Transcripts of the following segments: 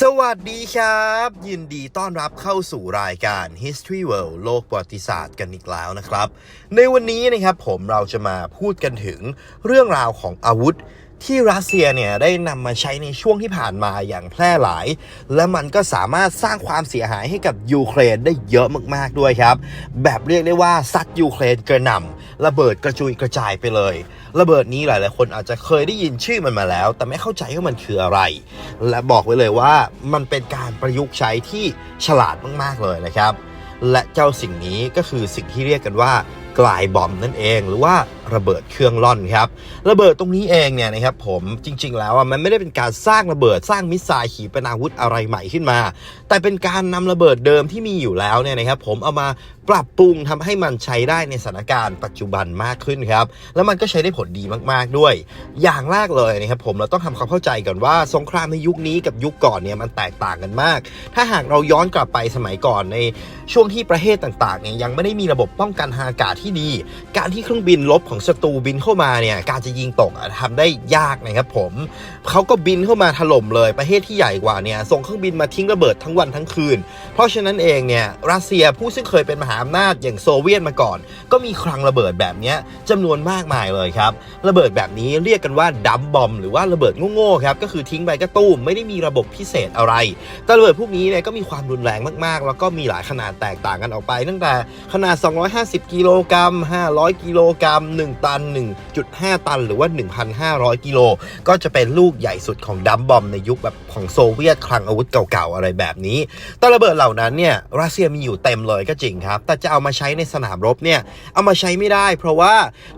สวัสดีครับ ยินดีต้อนรับเข้าสู่รายการ History World โลกประวัติศาสตร์กันอีกแล้วนะครับ ในวันนี้นะครับผมเราจะมาพูดกันถึงเรื่องราวของอาวุธ ที่รัสเซียเนี่ยได้นำมาใช้ในช่วงที่ผ่านมาอย่างแพร่หลาย และมันก็สามารถสร้างความเสียหายให้กับยูเครนได้เยอะมากๆด้วยครับ แบบเรียกได้ว่าซัดยูเครนกระหน่ำระเบิดกระจุยกระจายไปเลย ระเบิดนี้หลายๆคนอาจจะเคยได้ยินชื่อมันมาแล้ว แต่ไม่เข้าใจว่ามันคืออะไร และบอกไว้เลยว่ามันเป็นการประยุกต์ใช้ที่ฉลาดมากๆเลยนะครับและเจ้าสิ่งนี้ก็คือสิ่งที่เรียกกันว่า กลายบอมนั่นเอง หรือว่าระเบิดเครื่องล่อนครับระเบิดตรงนี้เองเนี่ยนะครับผมจริง ๆ แล้วอะมันไม่ได้เป็นการสร้างระเบิดสร้างมิสไซล์ขีปนาวุธอะไรใหม่ขึ้นมา แต่เป็นการนำระเบิดเดิมที่มีอยู่แล้วเนี่ยนะครับผมเอามาปรับปรุงทำให้มันใช้ได้ในสถานการณ์ปัจจุบันมากขึ้นครับแล้วมันก็ใช้ได้ผลดีมากๆด้วย อย่างแรกเลยนะครับผมเราต้องทำความเข้าใจก่อนว่าสงครามในยุคนี้กับยุคก่อนเนี่ยมันแตกต่างกันมาก ถ้าหากเราย้อนกลับไปสมัยก่อนในช่วงที่ประเทศต่างๆเนี่ยยังไม่ได้มีระบบป้องกันทางอากาศที่ดี การที่เครื่องบินลบของศัตรูบินเข้ามาเนี่ยการจะยิงตกอะทำได้ยากนะครับผมเขาก็บินเข้ามาถล่มเลยประเทศที่ใหญ่กว่าเนี่ยส่งเครื่องบินมาทิ้งระเบิดทั้งวันทั้งคืน เพราะฉะนั้นเองเนี่ยรัสเซียผู้ซึ่งเคยเป็นมหาอำนาจอย่างโซเวียตมาก่อน ก็มีคลังระเบิดแบบเนี้ยจำนวนมากมายเลยครับระเบิดแบบนี้เรียกกันว่าดัมบอมหรือว่าระเบิดโง่ๆครับก็คือทิ้งไปก็ตู้มไม่ได้มีระบบพิเศษอะไร แต่ระเบิดพวกนี้เนี่ยก็มีความรุนแรงมากๆ แล้วก็มีหลายขนาดแตกต่างกันออกไป ตั้งแต่ขนาด 250 กิโลกรัม 500 กิโลกรัม 1 ตัน 1.5 ตัน หรือว่า 1,500 กิโล ก็จะเป็นลูกใหญ่สุดของดัมบอมในยุคแบบของโซเวียตคลังอาวุธเก่าๆ อะไรแบบนี้ แต่ระเบิดเหล่านั้นเนี่ยรัสเซียมีอยู่เต็มเลยก็จริงครับ แต่จะเอามาใช้ในสนามรบเนี่ย เอามาใช้ไม่ได้ เพราะว่า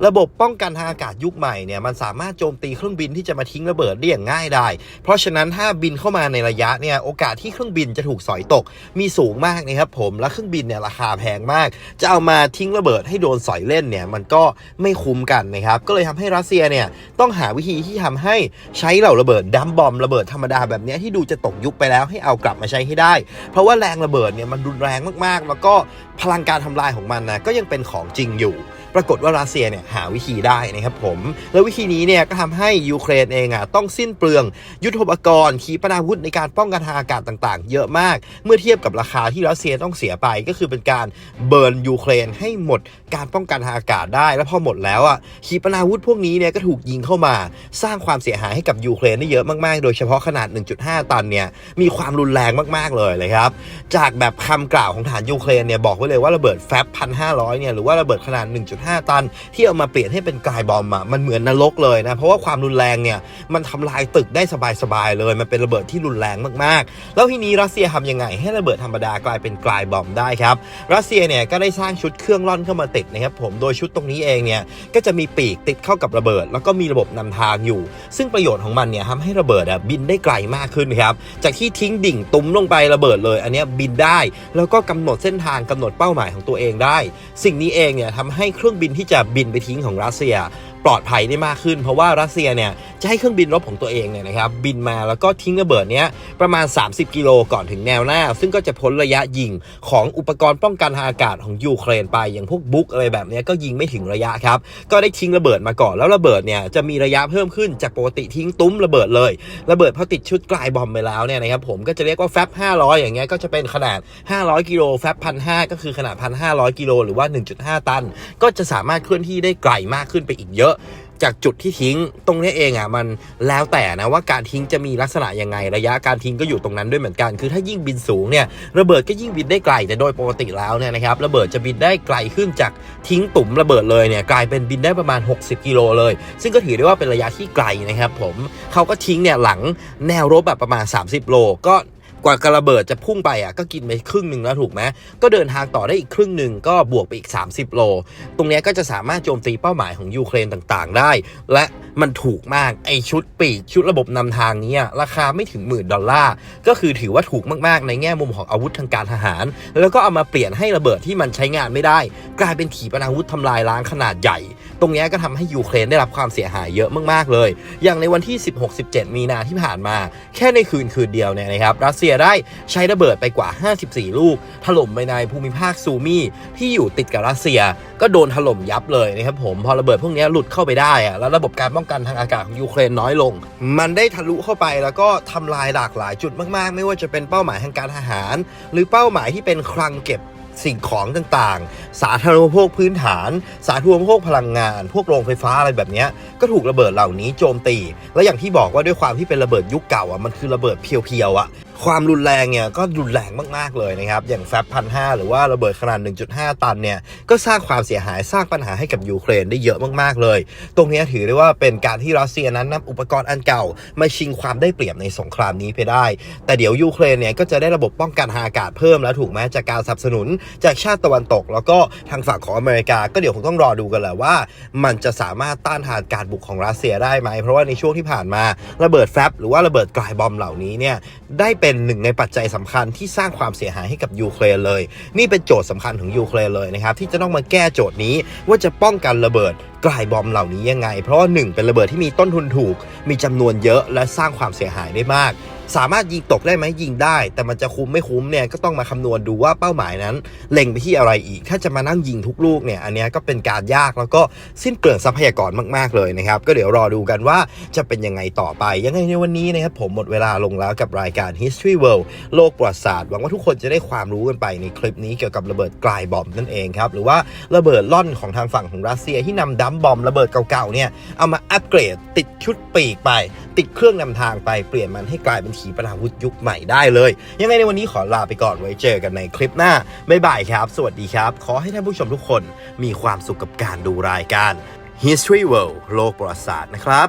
ระบบป้องกันทางอากาศยุคใหม่เนี่ยมันสามารถโจมตีเครื่องบินที่จะมาทิ้งระเบิดได้อย่างง่ายได้ เพราะฉะนั้นถ้าบินเข้ามาในระยะเนี่ยโอกาสที่เครื่องบินจะถูกสอยตก มีสูงมากนะครับผม และเครื่องบินเนี่ยราคาแพงมาก จะเอามาทิ้งระเบิดให้โดนสอยเล่นเนี่ยมันก็ไม่คุ้มกันนะครับก็เลยทำให้รัสเซียเนี่ยต้องหาวิธีที่ทำให้ใช้เหล่าระเบิดดัมบอมระเบิดธรรมดาแบบนี้ที่ดูจะตกยุคไปแล้วให้เอากลับมาใช้ให้ได้ เพราะว่าแรงระเบิดเนี่ยมันรุนแรงมากๆ แล้วก็พลังการทำลายของมันนะก็ยังเป็นของจริงอยู่ ปรากฏว่ารัสเซียเนี่ยหาวิธีได้นะครับผม แล้ววิธีนี้เนี่ยก็ทำให้ยูเครนเองอะต้องสิ้นเปลือง ยุทโธปกรณ์ขีปนาวุธในการป้องกันทางอากาศต่างๆ เยอะมาก เมื่อเทียบกับราคาที่รัสเซียต้องเสียไปก็คือเป็นการเบิร์นยูเครนให้หมดการป้องกันทางอากาศได้ แล้วพอหมดแล้วอะขีปนาวุธพวกนี้เนี่ยก็ถูกยิงเข้ามา สร้างความเสียหายให้กับยูเครนได้เยอะมากๆ โดยเฉพาะขนาด 1.5 ตันเนี่ยมีความรุนแรงมากๆเลยเลยครับ จากแบบคำกล่าวของฐานยูเครนเนี่ยบอกไว้เลยว่าระเบิดแฟบพันห้าร้อยเนี่ยหรือว่าระเบิดขนาด 1.5ตัน ที่เอามาเปลี่ยนให้เป็นกลายบอมอะมันเหมือนนรกเลยนะ เพราะว่าความรุนแรงเนี่ยมันทำลายตึกได้สบายๆเลย มันเป็นระเบิดที่รุนแรงมากๆ แล้วทีนี้รัสเซียทำยังไง ให้ระเบิดธรรมดากลายเป็นกลายบอมได้ครับรัสเซียเนี่ยก็ได้สร้างชุดเครื่องร่อนเข้ามาติดนะครับผมโดยชุดตรงนี้เองเนี่ยก็จะมีปีกติดเข้ากับระเบิด แล้วก็มีระบบนำทางอยู่ ซึ่งประโยชน์ของมันเนี่ยทำให้ระเบิดอะบินได้ไกลมากขึ้นครับจากที่ทิ้งดิ่งตุ้มลงไประเบิดเลย อันนี้บินได้ แล้วก็กำหนดเส้นทางกำหนดเป้าหมายของตัวเองได้ สิ่งนี้เองเนี่ยทำให้เครื่องบินที่จะบินไปทิ้งของรัสเซีย ปลอดภัยได้มากขึ้น เพราะว่ารัสเซียเนี่ยจะให้เครื่องบินรบของตัวเองเนี่ยนะครับบินมาแล้วก็ทิ้งระเบิดเนี้ยประมาณ 30 กิโลก่อนถึงแนวหน้า ซึ่งก็จะพ้นระยะยิงของอุปกรณ์ป้องกันทางอากาศของยูเครนไปอย่างพวกบุกอะไรแบบเนี้ยก็ยิงไม่ถึงระยะครับก็ได้ทิ้งระเบิดมาก่อนแล้วระเบิดเนี่ยจะมีระยะเพิ่มขึ้นจากปกติทิ้งตุ้มระเบิดเลยระเบิดพอติดชุดกลายบอมไปแล้วเนี่ยนะครับผมก็จะเรียกว่าแฟบ500 อย่างเงี้ยก็จะเป็นขนาด 500 กิโลแฟบ1,500ก็คือขนาด 1,500 กิโลหรือว่า 1.5 ตัน ก็จะสามารถเคลื่อนที่ได้ไกลมากขึ้นไปอีกเยอะจากจุดที่ทิ้งตรงนี้เองอะมันแล้วแต่นะว่าการทิ้งจะมีลักษณะยังไงระยะการทิ้งก็อยู่ตรงนั้นด้วยเหมือนกัน คือถ้ายิ่งบินสูงเนี่ยระเบิดก็ยิ่งบินได้ไกลแต่โดยปกติแล้วเนี่ยนะครับระเบิดจะบินได้ไกลขึ้นจากทิ้งตุ่มระเบิดเลยเนี่ยกลายเป็นบินได้ประมาณ 60 กิโลเลย ซึ่งก็ถือได้ว่าเป็นระยะที่ไกลนะครับผมเขาก็ทิ้งเนี่ยหลังแนวรบแบบประมาณ 30 โลก็ กว่ากระเบิดจะพุ่งไปอะก็กินไปครึ่งหนึ่งแล้วถูกไหมก็เดินทางต่อได้อีกครึ่งหนึ่งก็บวกไปอีก 30 โล ตรงนี้ก็จะสามารถโจมตีเป้าหมายของยูเครนต่างๆ ได้ และมันถูกมากไอชุดปีกชุดระบบนำทางนี้ราคาไม่ถึงหมื่นดอลลาร์ก็คือถือว่าถูกมากๆ ในแง่มุมของอาวุธทางการทหาร แล้วก็เอามาเปลี่ยนให้ระเบิดที่มันใช้งานไม่ได้ กลายเป็นขีปนาวุธทำลายล้างขนาดใหญ่ ตรงนี้ก็ทำให้ยูเครนได้รับความเสียหายเยอะมากๆเลย อย่างในวันที่ 16-17 มีนาที่ผ่านมา แค่ในคืนคืนเดียวเนี่ยนะครับรัสเซียได้ใช้ระเบิดไปกว่า 54 ลูก ถล่มไปในภูมิภาคซูมีที่อยู่ติดกับรัสเซีย ก็โดนถล่มยับเลยนะครับผมพอระเบิดพวกนี้หลุดเข้าไปได้อะแล้วระบบการป้องกันทางอากาศของยูเครนน้อยลง มันได้ทะลุเข้าไปแล้วก็ทำลายหลากหลายจุดมาก ๆ ไม่ว่าจะเป็นเป้าหมายทางการทหาร หรือเป้าหมายที่เป็นคลังเก็บ สิ่งของต่างๆ สาธารณูปโภคพื้นฐาน สาธารณูปโภคพลังงาน พวกโรงไฟฟ้าอะไรแบบนี้ก็ถูกระเบิดเหล่านี้โจมตี และอย่างที่บอกว่าด้วยความที่เป็นระเบิดยุคเก่าอะมันคือระเบิดเพียวๆอะความรุนแรงเนี่ยก็รุนแรงมากๆเลยนะครับ อย่างแฟบพันห้าหรือว่าระเบิดขนาด 1.5 ตันเนี่ยก็สร้างความเสียหายสร้างปัญหาให้กับยูเครนได้เยอะมากๆเลย ตรงนี้ถือได้ว่าเป็นการที่รัสเซียนั้นนำอุปกรณ์อันเก่ามาชิงความได้เปรียบในสงครามนี้ไปได้ แต่เดี๋ยวยูเครนเนี่ยก็จะได้ระบบป้องกันทางอากาศเพิ่มแล้วถูกไหมจากการสนับสนุนจากชาติตะวันตก แล้วก็ทางฝั่งของอเมริกา ก็เดี๋ยวคงต้องรอดูกันแหละว่า มันจะสามารถต้านทานการบุกของรัสเซียได้ไหม เพราะว่าในช่วงที่ผ่านมาระเบิดแฟบหรือว่าระเบิดกลายบอมเหล่านี้เนี่ยได้เป็นหนึ่งในปัจจัยสำคัญที่สร้างความเสียหายให้กับยูเครนเลย นี่เป็นโจทย์สำคัญของยูเครนเลยนะครับ ที่จะต้องมาแก้โจทย์นี้ว่าจะป้องกันระเบิดกลายบอมเหล่านี้ยังไง เพราะว่าหนึ่งเป็นระเบิดที่มีต้นทุนถูก มีจำนวนเยอะและสร้างความเสียหายได้มาก สามารถยิงตกได้ไหมยิงได้ แต่มันจะคุ้มไม่คุ้มเนี่ยก็ต้องมาคำนวณดูว่าเป้าหมายนั้น เล็งไปที่อะไรอีก ถ้าจะมานั่งยิงทุกลูกเนี่ยอันนี้ก็เป็นการยากแล้วก็สิ้นเปลืองทรัพยากรมากๆเลยนะครับก็เดี๋ยวรอดูกันว่าจะเป็นยังไงต่อไป ยังไงในวันนี้นะครับผมหมดเวลาลงแล้วกับรายการ History World โลกประวัติศาสตร์หวังว่าทุกคนจะได้ความรู้กันไปในคลิปนี้เกี่ยวกับระเบิดกลายบอมนั่นเองครับ หรือว่าระเบิดล่อนของทางฝั่งของรัสเซียที่นำดัมบอมระเบิดเก่าๆเนี่ยเอามาอัปเกรดติดชุดปีกไป ติดเครื่องนำทางไปเปลี่ยนมันให้กลายเป็นขีปนาวุธยุคใหม่ได้เลย ยังไงในวันนี้ขอลาไปก่อนไว้เจอกันในคลิปหน้าบ๊ายบายครับ สวัสดีครับ ขอให้ท่านผู้ชมทุกคนมีความสุขกับการดูรายการ History World โลกประวัติศาสตร์นะครับ